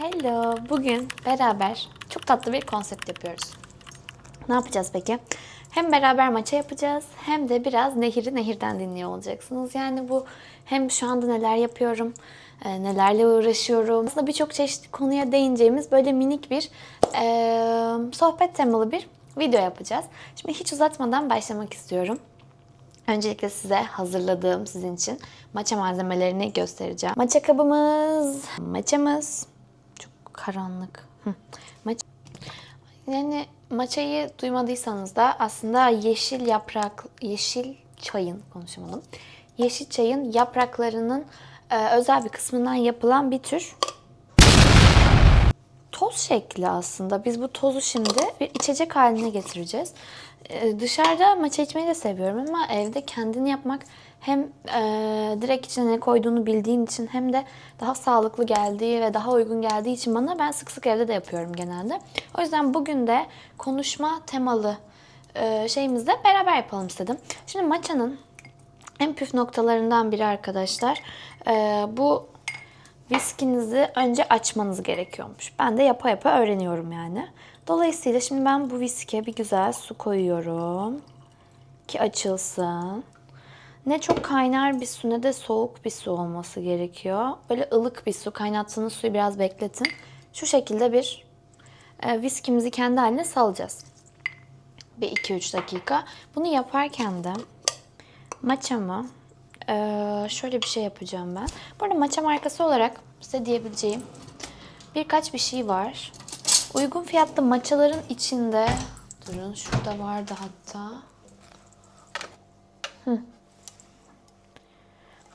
Hello. Bugün beraber çok tatlı bir konsept yapıyoruz. Ne yapacağız peki? Hem beraber maça yapacağız hem de biraz nehiri nehirden dinliyor olacaksınız. Yani bu hem şu anda neler yapıyorum, e, nelerle uğraşıyorum. Aslında birçok çeşitli konuya değineceğimiz böyle minik bir e, sohbet temalı bir video yapacağız. Şimdi hiç uzatmadan başlamak istiyorum. Öncelikle size hazırladığım sizin için maça malzemelerini göstereceğim. Maça kabımız, maçamız. Karanlık. Maç yani maçayı duymadıysanız da aslında yeşil yaprak, yeşil çayın konuşamadım. Yeşil çayın yapraklarının e, özel bir kısmından yapılan bir tür toz şekli aslında. Biz bu tozu şimdi bir içecek haline getireceğiz. Ee, dışarıda maça içmeyi de seviyorum ama evde kendini yapmak hem e, direkt içine ne koyduğunu bildiğin için hem de daha sağlıklı geldiği ve daha uygun geldiği için bana ben sık sık evde de yapıyorum genelde. O yüzden bugün de konuşma temalı e, şeyimizde beraber yapalım istedim. Şimdi maçanın en püf noktalarından biri arkadaşlar e, bu viskinizi önce açmanız gerekiyormuş. Ben de yapa yapa öğreniyorum yani. Dolayısıyla şimdi ben bu viskiye bir güzel su koyuyorum. Ki açılsın. Ne çok kaynar bir su ne de soğuk bir su olması gerekiyor. Böyle ılık bir su. Kaynattığınız suyu biraz bekletin. Şu şekilde bir e, viskimizi kendi haline salacağız. Bir 2-3 dakika. Bunu yaparken de maçamı ee, şöyle bir şey yapacağım ben. Bu arada maça markası olarak size diyebileceğim birkaç bir şey var. Uygun fiyatlı maçaların içinde durun şurada vardı hatta. Hı.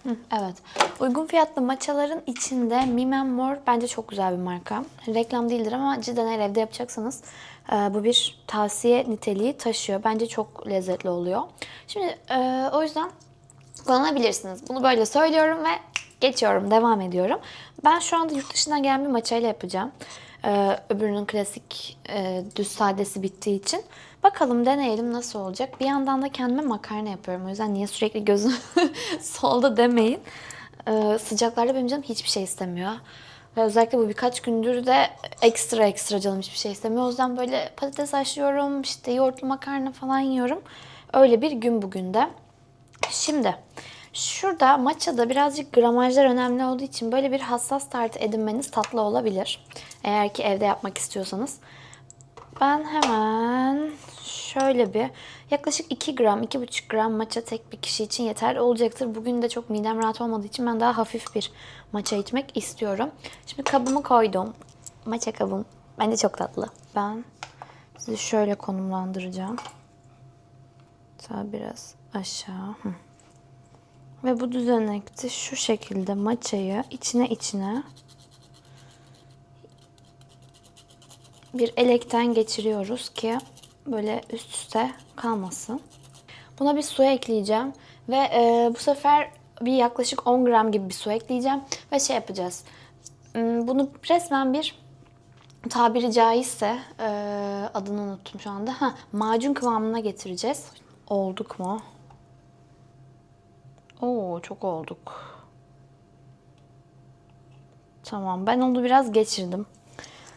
Evet. Uygun fiyatlı maçaların içinde Mimem Mor bence çok güzel bir marka. Reklam değildir ama cidden eğer evde yapacaksanız e, bu bir tavsiye niteliği taşıyor. Bence çok lezzetli oluyor. Şimdi e, o yüzden kullanabilirsiniz. Bunu böyle söylüyorum ve geçiyorum, devam ediyorum. Ben şu anda yurt dışından gelen bir maçayla yapacağım. Ee, öbürünün klasik e, düz sadesi bittiği için. Bakalım deneyelim nasıl olacak. Bir yandan da kendime makarna yapıyorum. O yüzden niye sürekli gözüm solda demeyin. Ee, sıcaklarda benim canım hiçbir şey istemiyor. Ve özellikle bu birkaç gündür de ekstra ekstra canım hiçbir şey istemiyor. O yüzden böyle patates haşlıyorum, işte yoğurtlu makarna falan yiyorum. Öyle bir gün bugün de. Şimdi şurada matcha'da birazcık gramajlar önemli olduğu için böyle bir hassas tartı edinmeniz tatlı olabilir. Eğer ki evde yapmak istiyorsanız. Ben hemen şöyle bir yaklaşık 2 gram, 2,5 gram matcha tek bir kişi için yeterli olacaktır. Bugün de çok midem rahat olmadığı için ben daha hafif bir matcha içmek istiyorum. Şimdi kabımı koydum. Matcha kabım. Bence çok tatlı. Ben sizi şöyle konumlandıracağım. Daha biraz aşağı. Hı. Ve bu düzenekte şu şekilde maçayı içine içine bir elekten geçiriyoruz ki böyle üst üste kalmasın. Buna bir su ekleyeceğim ve e, bu sefer bir yaklaşık 10 gram gibi bir su ekleyeceğim ve şey yapacağız. Hmm, Bunu resmen bir tabiri caizse e, adını unuttum şu anda. Ha, macun kıvamına getireceğiz. Olduk mu? Oo çok olduk. Tamam ben onu biraz geçirdim.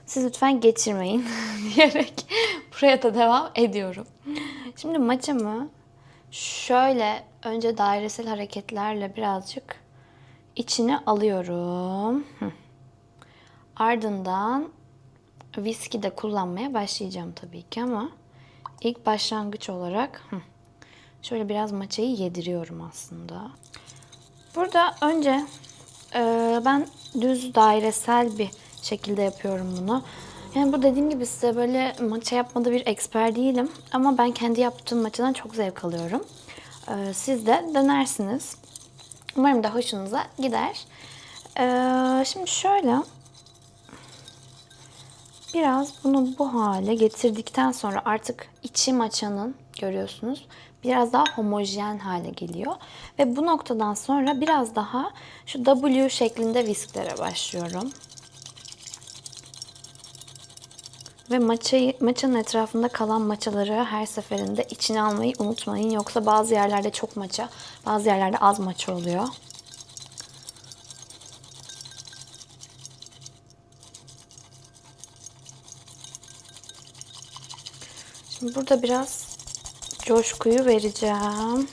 Siz lütfen geçirmeyin diyerek buraya da devam ediyorum. Şimdi maçımı şöyle önce dairesel hareketlerle birazcık içine alıyorum. Ardından viski de kullanmaya başlayacağım tabii ki ama ilk başlangıç olarak şöyle biraz maçayı yediriyorum aslında. Burada önce ben düz dairesel bir şekilde yapıyorum bunu. Yani bu dediğim gibi size böyle maça yapmada bir eksper değilim. Ama ben kendi yaptığım maçadan çok zevk alıyorum. E, siz de denersiniz. Umarım da hoşunuza gider. E, şimdi şöyle Biraz bunu bu hale getirdikten sonra artık içi maçanın görüyorsunuz biraz daha homojen hale geliyor. Ve bu noktadan sonra biraz daha şu W şeklinde visklere başlıyorum. Ve maçayı, maçanın etrafında kalan maçaları her seferinde içine almayı unutmayın. Yoksa bazı yerlerde çok maça, bazı yerlerde az maça oluyor. Şimdi burada biraz coşkuyu vereceğim.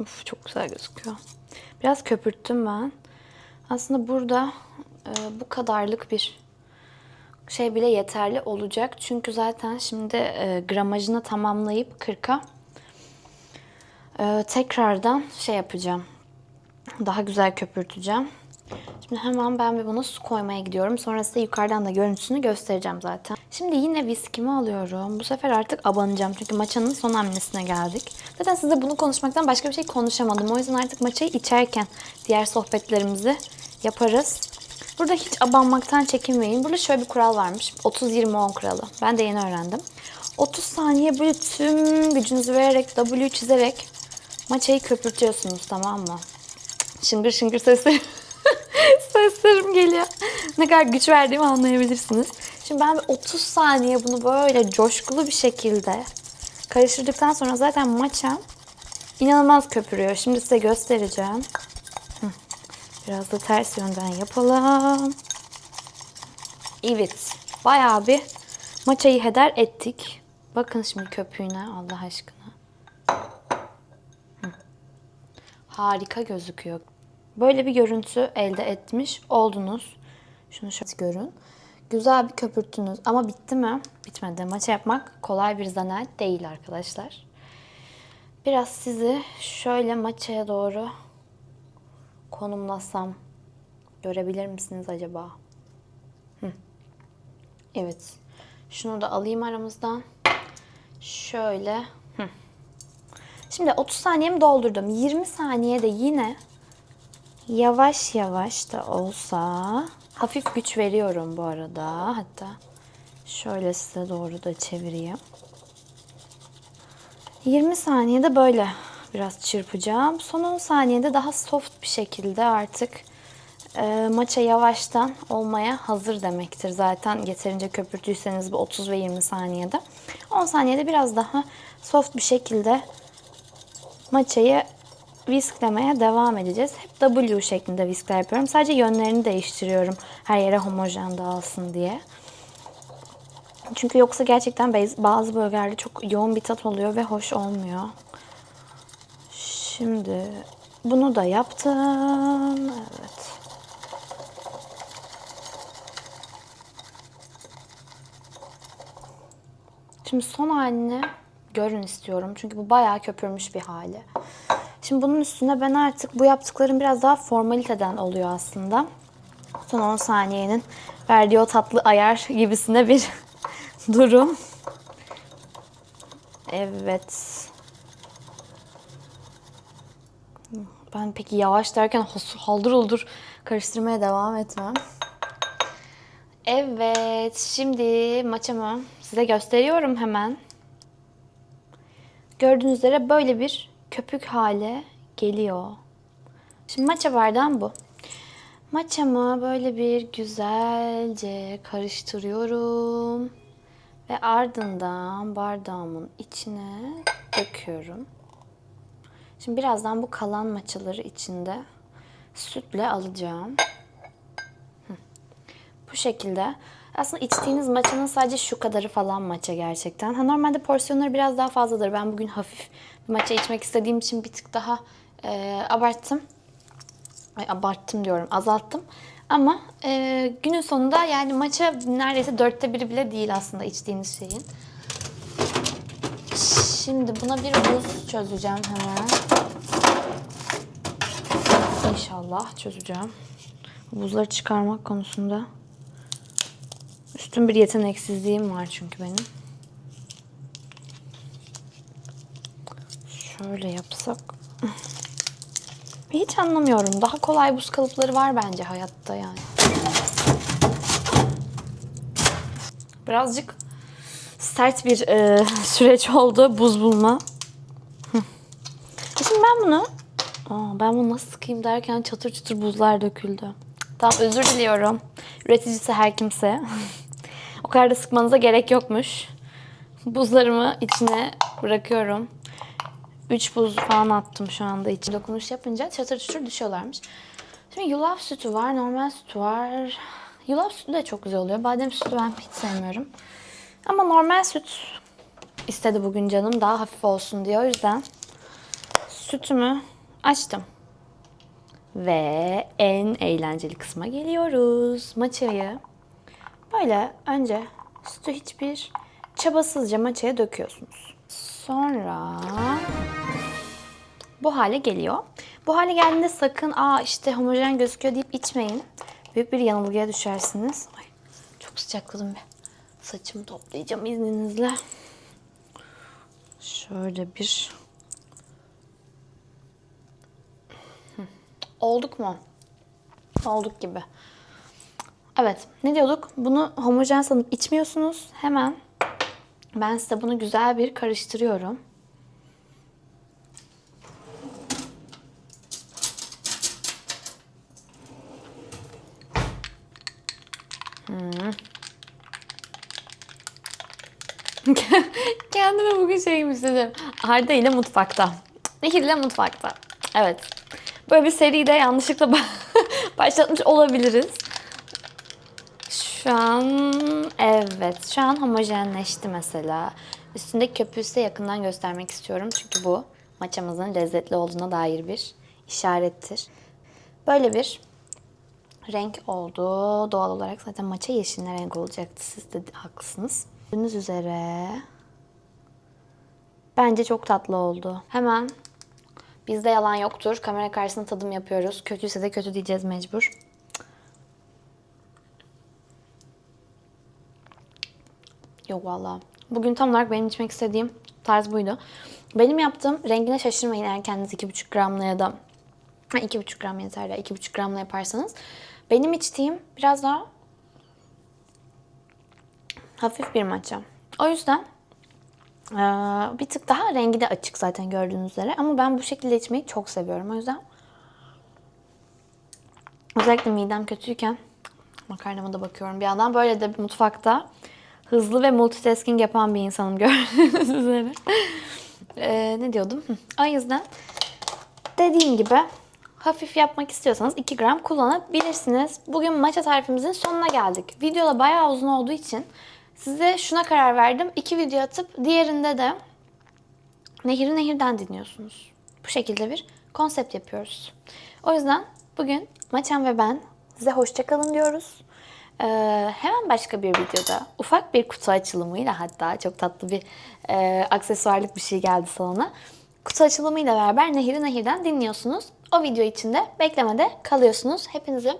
Uf, çok güzel gözüküyor. Biraz köpürttüm ben. Aslında burada e, bu kadarlık bir şey bile yeterli olacak. Çünkü zaten şimdi e, gramajını tamamlayıp 40'a e, tekrardan şey yapacağım. Daha güzel köpürteceğim. Şimdi hemen ben bir buna su koymaya gidiyorum. Sonra size yukarıdan da görüntüsünü göstereceğim zaten. Şimdi yine viskimi alıyorum. Bu sefer artık abanacağım. Çünkü maçanın son hamlesine geldik. Zaten size bunu konuşmaktan başka bir şey konuşamadım. O yüzden artık maçayı içerken diğer sohbetlerimizi yaparız. Burada hiç abanmaktan çekinmeyin. Burada şöyle bir kural varmış. 30-20-10 kuralı. Ben de yeni öğrendim. 30 saniye böyle tüm gücünüzü vererek W çizerek maçayı köpürtüyorsunuz tamam mı? Şıngır şıngır sesleri. Seslerim geliyor. Ne kadar güç verdiğimi anlayabilirsiniz. Şimdi ben bir 30 saniye bunu böyle coşkulu bir şekilde karıştırdıktan sonra zaten maçam inanılmaz köpürüyor. Şimdi size göstereceğim. Biraz da ters yönden yapalım. Evet. Bayağı bir maçayı heder ettik. Bakın şimdi köpüğüne Allah aşkına. Harika gözüküyor. Böyle bir görüntü elde etmiş oldunuz. Şunu şöyle görün. Güzel bir köpürttünüz. Ama bitti mi? Bitmedi. Maça yapmak kolay bir zanaat değil arkadaşlar. Biraz sizi şöyle maçaya doğru konumlasam görebilir misiniz acaba? Hı. Evet. Şunu da alayım aramızdan. Şöyle. Hı. Şimdi 30 saniyemi doldurdum. 20 saniyede yine Yavaş yavaş da olsa hafif güç veriyorum bu arada. Hatta şöyle size doğru da çevireyim. 20 saniyede böyle biraz çırpacağım. Son 10 saniyede daha soft bir şekilde artık e, maça yavaştan olmaya hazır demektir. Zaten yeterince köpürtüyseniz bu 30 ve 20 saniyede. 10 saniyede biraz daha soft bir şekilde maçayı visklemeye devam edeceğiz. Hep W şeklinde viskler yapıyorum. Sadece yönlerini değiştiriyorum. Her yere homojen dağılsın diye. Çünkü yoksa gerçekten bazı bölgelerde çok yoğun bir tat oluyor ve hoş olmuyor. Şimdi bunu da yaptım. Evet. Şimdi son halini görün istiyorum. Çünkü bu bayağı köpürmüş bir hali. Şimdi bunun üstüne ben artık bu yaptıklarım biraz daha formaliteden oluyor aslında. Son 10 saniyenin verdiği o tatlı ayar gibisine bir durum. Evet. Ben peki yavaş derken haldır uldur karıştırmaya devam etmem. Evet, şimdi maçımı size gösteriyorum hemen. Gördüğünüz üzere böyle bir köpük hale geliyor. Şimdi matcha bardağım bu. Matchamı böyle bir güzelce karıştırıyorum. Ve ardından bardağımın içine döküyorum. Şimdi birazdan bu kalan maçaları içinde sütle alacağım. Bu şekilde. Aslında içtiğiniz maçanın sadece şu kadarı falan maça gerçekten. Ha, normalde porsiyonları biraz daha fazladır. Ben bugün hafif maça içmek istediğim için bir tık daha e, abarttım. Ay, abarttım diyorum, azalttım. Ama e, günün sonunda yani maça neredeyse dörtte biri bile değil aslında içtiğiniz şeyin. Şimdi buna bir buz çözeceğim hemen. İnşallah çözeceğim. Buzları çıkarmak konusunda üstün bir yeteneksizliğim var çünkü benim. Şöyle yapsak. Hiç anlamıyorum. Daha kolay buz kalıpları var bence hayatta yani. Birazcık sert bir e, süreç oldu buz bulma. E şimdi ben bunu Aa, ben bunu nasıl sıkayım derken çatır çatır buzlar döküldü. Tamam özür diliyorum. Üreticisi her kimse. o kadar da sıkmanıza gerek yokmuş. Buzlarımı içine bırakıyorum. 3 buz falan attım şu anda içine. Dokunuş yapınca çatır çatır düşüyorlarmış. Şimdi yulaf sütü var, normal sütü var. Yulaf sütü de çok güzel oluyor. Badem sütü ben hiç sevmiyorum. Ama normal süt istedi bugün canım. Daha hafif olsun diye. O yüzden sütümü açtım. Ve en eğlenceli kısma geliyoruz. Maçayı böyle önce sütü hiçbir çabasızca maçaya döküyorsunuz. Sonra bu hale geliyor. Bu hale geldiğinde sakın aa işte homojen gözüküyor deyip içmeyin. Büyük bir yanılgıya düşersiniz. Ay, çok sıcakladım be. Saçımı toplayacağım izninizle. Şöyle bir... Olduk mu? Olduk gibi. Evet, ne diyorduk? Bunu homojen sanıp içmiyorsunuz. Hemen ben size bunu güzel bir karıştırıyorum. Kendime bugün şey gibi hissediyorum. Arda ile mutfakta. Nehir ile mutfakta. Evet. Böyle bir seriyi de yanlışlıkla ba- başlatmış olabiliriz. Şu an evet. Şu an homojenleşti mesela. Üstündeki köpüğü size yakından göstermek istiyorum. Çünkü bu maçamızın lezzetli olduğuna dair bir işarettir. Böyle bir renk oldu. Doğal olarak zaten maça yeşil renk olacaktı. Siz de haklısınız. Gördüğünüz üzere bence çok tatlı oldu. Hemen bizde yalan yoktur. Kamera karşısında tadım yapıyoruz. Kötüyse de kötü diyeceğiz mecbur. Yok valla. Bugün tam olarak benim içmek istediğim tarz buydu. Benim yaptığım rengine şaşırmayın eğer kendiniz 2,5 gramla ya da Ha, 2,5 gram yeter ya. 2,5 gramla yaparsanız. Benim içtiğim biraz daha hafif bir matcha. O yüzden bir tık daha rengi de açık zaten gördüğünüz üzere. Ama ben bu şekilde içmeyi çok seviyorum. O yüzden özellikle midem kötüyken makarnama da bakıyorum bir yandan. Böyle de mutfakta hızlı ve multitasking yapan bir insanım gördüğünüz üzere. Eee, ne diyordum? O yüzden dediğim gibi hafif yapmak istiyorsanız 2 gram kullanabilirsiniz. Bugün maça tarifimizin sonuna geldik. Videoda bayağı uzun olduğu için size şuna karar verdim. İki video atıp diğerinde de Nehir'i Nehir'den dinliyorsunuz. Bu şekilde bir konsept yapıyoruz. O yüzden bugün Maçan ve ben size hoşçakalın diyoruz. Ee, hemen başka bir videoda ufak bir kutu açılımıyla hatta çok tatlı bir e, aksesuarlık bir şey geldi salona. Kutu açılımıyla beraber Nehir'i Nehir'den dinliyorsunuz. O video içinde beklemede kalıyorsunuz. Hepinizi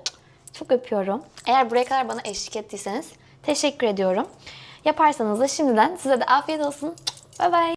çok öpüyorum. Eğer buraya kadar bana eşlik ettiyseniz teşekkür ediyorum. Yaparsanız da şimdiden size de afiyet olsun. Bay bay.